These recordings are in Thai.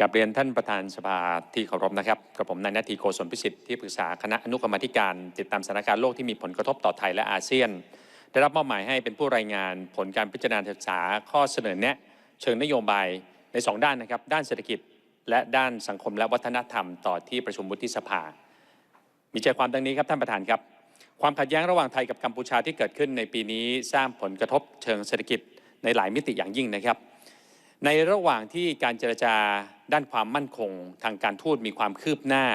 กับเรียนท่านประธานสภาที่เคารพนะครับกับผมนายนาทีโกศลพิสิทธิ์ที่ปรึกษาคณะอนุกรรมธิการติดตามสถานการณ์โลกที่มีผลกระทบต่อไทยและอาเซียน ได้รับมอบหมายให้เป็นผู้รายงานผลการพิจารณาศึกษาข้อเสนอแนะ เชิงนโยบายใน 2 ด้านนะครับ ด้านเศรษฐกิจ และด้านสังคมและวัฒนธรรมต่อที่ประชุมวุฒิสภา มีใจความดังนี้ครับท่านประธานครับ ความขัดแย้งระหว่างไทยกับกัมพูชาที่เกิดขึ้นในปีนี้สร้างผลกระทบเชิงเศรษฐกิจในหลายมิติอย่างยิ่งนะครับ ในระหว่างที่การเจรจาด้านความมั่นคง ทางการทูตมีความคืบหน้า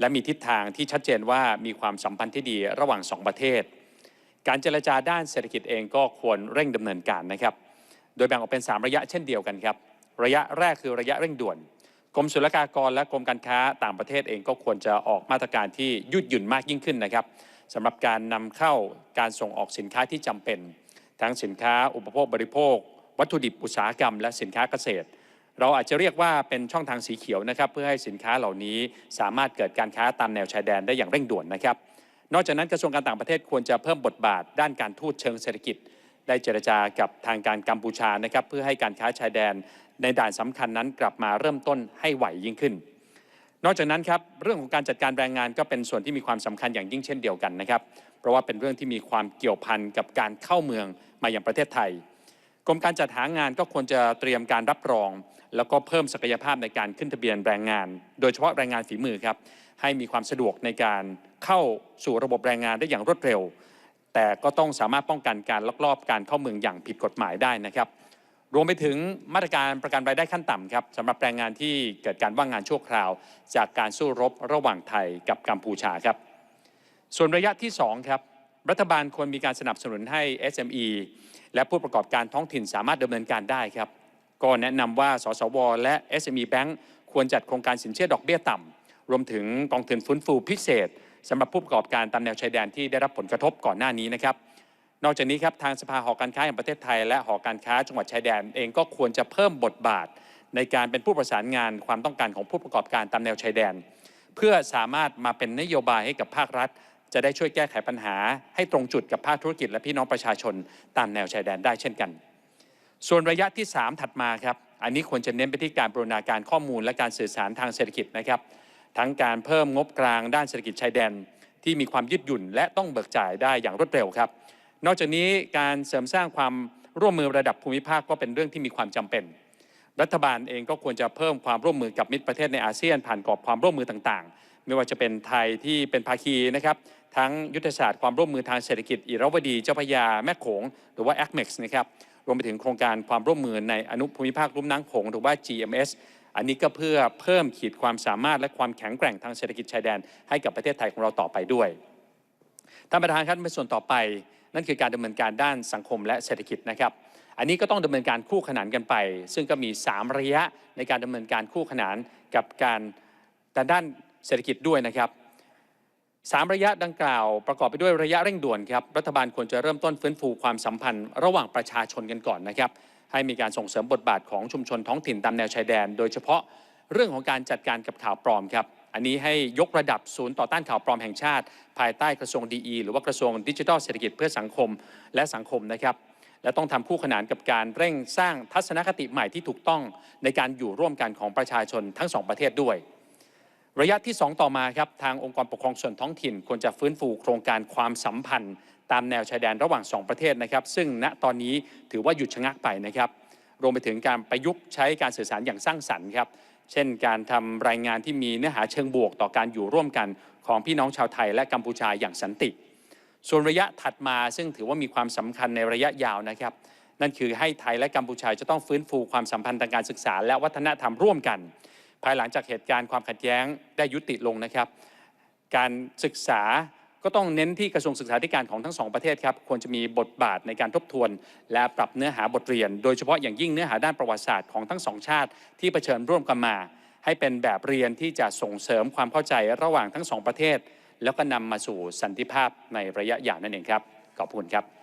และมีทิศทางที่ชัดเจนว่ามีความสัมพันธ์ที่ดีระหว่างสองประเทศ การเจรจาด้านเศรษฐกิจเองก็ควรเร่งดำเนินการนะครับ โดยแบ่งออกเป็น 3 ระยะเช่นเดียวกันครับ ระยะแรกคือระยะเร่งด่วน กรมศุลกากรและกรมการค้าต่างประเทศเองก็ควรจะออกมาตรการที่ยืดหยุ่นมากยิ่งขึ้นนะครับสำหรับการนำเข้าการส่งออกสินค้าที่จำเป็น ทั้งสินค้าอุปโภคบริโภค วัตถุดิบอุตสาหกรรม และสินค้าเกษตร เราอาจจะเรียกว่าเป็นช่องทางสีเขียวนะครับเพื่อให้สินค้าเหล่านี้สามารถเกิดการค้าตามแนวชายแดนได้อย่างเร่งด่วนนะครับ นอกจากนั้นกระทรวงการต่างประเทศควรจะเพิ่มบทบาทด้านการทูตเชิงเศรษฐกิจ ได้เจรจากับทางการกัมพูชานะครับเพื่อให้การค้าชายแดน ในด่านสำคัญนั้นกลับมาเริ่มต้นให้ไหวยิ่งขึ้นนอกจากนั้นครับเรื่องของการจัดการแรงงานก็เป็นส่วนที่มีความสำคัญอย่างยิ่งเช่นเดียวกันนะครับ เพราะว่าเป็นเรื่องที่มีความเกี่ยวพันกับการเข้าเมืองมาอย่างประเทศไทย กรมการจัดหางานก็ควรจะเตรียมการรับรอง แล้วก็เพิ่มศักยภาพในการขึ้นทะเบียนแรงงาน โดยเฉพาะแรงงานฝีมือครับให้มีความสะดวกในการเข้าสู่ระบบแรงงานได้อย่างรวดเร็ว แต่ก็ต้องสามารถป้องกันการลักลอบการเข้าเมืองอย่างผิดกฎหมายได้นะครับรวมไปถึงมาตรการประกันรายได้ขั้นต่ำครับสำหรับแรงงานที่เกิดการว่างงานชั่วคราว จากการสู้รบระหว่างไทยกับกัมพูชาครับ ส่วนระยะที่2ครับรัฐบาลควรมีการสนับสนุนให้ SME และผู้ประกอบการท้องถิ่นสามารถดำเนินการได้ครับ ก็แนะนำว่าสสว และ SME Bank ควรจัดโครงการสินเชื่อดอกเบี้ยต่ำรวมถึงกองทุนฟื้นฟูพิเศษสำหรับผู้ประกอบการตามแนวชายแดนที่ได้รับผลกระทบก่อนหน้านี้นะครับนอกจากนี้ครับทางสภาหอการค้าแห่งประเทศไทย และหอการค้าจังหวัดชายแดนเองก็ควรจะเพิ่มบทบาท ในการเป็นผู้ประสานงานความต้องการของผู้ประกอบการตามแนวชายแดน เพื่อสามารถมาเป็นนโยบายให้กับภาครัฐ จะได้ช่วยแก้ไขปัญหาให้ตรงจุดกับภาคธุรกิจและพี่น้องประชาชนตามแนวชายแดนได้เช่นกัน ส่วนระยะที่ 3 ถัดมาครับ อันนี้ควรจะเน้นไปที่การบรูรณาการข้อมูลและการสื่อสารทางเศรษฐกิจนะครับ ทั้งการเพิ่มงบกลางด้านเศรษฐกิจชายแดน ที่มีความยืดหยุ่นและต้องเบิกจ่ายได้อย่างรวดเร็วครับ นอกจากนี้การเสริมสร้างความร่วมมือระดับภูมิภาคก็เป็นเรื่องที่มีความจำเป็น รัฐบาลเองก็ควรจะเพิ่มความร่วมมือกับมิตรประเทศในอาเซียนผ่านกรอบความร่วมมือต่างๆ ไม่ว่าจะเป็นไทยที่เป็นภาคีนะครับทั้งยุทธศาสตร์ความร่วมมือทางเศรษฐกิจอิราวดีเจ้าพยาแม่โขงหรือว่า a c m e x นะครับรวมไปถึงโครงการความร่วมมือในอนุภูมิภาคลุ่มน้ำโขงหรือว่า GMS อันนี้ก็เพื่อเพิ่มขีดความสามารถและความแข็งแกร่งทางเศรษฐกิจชายแดน ให้กับประเทศไทยของเราต่อไปด้วยท่านประธานครับในส่วนต่อไป นั่นคือการดำเนินการด้านสังคมและเศรษฐกิจนะครับ อันนี้ก็ต้องดำเนินการคู่ขนานกันไป ซึ่งก็มี 3 ระยะในการดำเนินการคู่ขนานกับการด้าน เศรษฐกิจด้วยนะครับสามระยะดังกล่าวประกอบไปด้วยระยะเร่งด่วนครับรัฐบาลควรจะเริ่มต้นฟื้นฟูความสัมพันธ์ ระหว่างประชาชนกันก่อนนะครับ ให้มีการส่งเสริมบทบาทของชุมชนท้องถิ่นตามแนวชายแดน โดยเฉพาะเรื่องของการจัดการกับข่าวปลอมครับอันนี้ให้ยกระดับศูนย์ต่อต้านข่าวปลอมแห่งชาติ ภายใต้กระทรวงดีหรือว่ากระทรวงดิจิทัลเศรษฐกิจเพื่อสังคมและสังคมนะครับและต้องทำคู่ขนานกับการเร่งสร้างทัศนคติใหม่ที่ถูกต้องในการอยู่ร่วมกันของประชาชนทั้งสองประเทศด้วย ระยะที่ 2 ต่อมาครับทางองค์กรปกครองส่วนท้องถิ่น ควรจะฟื้นฟูโครงการความสัมพันธ์ ตามแนวชายแดนระหว่าง 2 ประเทศนะครับ ซึ่งณตอนนี้ถือว่าหยุดชะงักไปนะครับรวมไปถึงการประยุกต์ใช้การสื่อสารอย่างสร้างสรรค์ครับเช่น การทำรายงานที่มีเนื้อหาเชิงบวกต่อการอยู่ร่วมกันของพี่น้องชาวไทยและกัมพูชาอย่างสันติ ส่วนระยะถัดมาซึ่งถือว่ามีความสำคัญในระยะยาวนะครับ นั่นคือให้ไทยและกัมพูชาจะต้องฟื้นฟูความสัมพันธ์ทางการศึกษา และวัฒนธรรมร่วมกัน ภายหลังจากเหตุการณ์ความขัดแย้งได้ยุติลงนะครับ การศึกษาก็ต้องเน้นที่กระทรวงศึกษาธิการของทั้งสองประเทศครับควรจะมีบทบาทในการทบทวน และปรับเนื้อหาบทเรียน โดยเฉพาะอย่างยิ่งเนื้อหาด้านประวัติศาสตร์ของทั้งสองชาติที่เผชิญร่วมกันมา ให้เป็นแบบเรียนที่จะส่งเสริมความเข้าใจระหว่างทั้งสองประเทศ แล้วก็นำมาสู่สันติภาพในระยะยาวนั่นเองครับขอบคุณครับ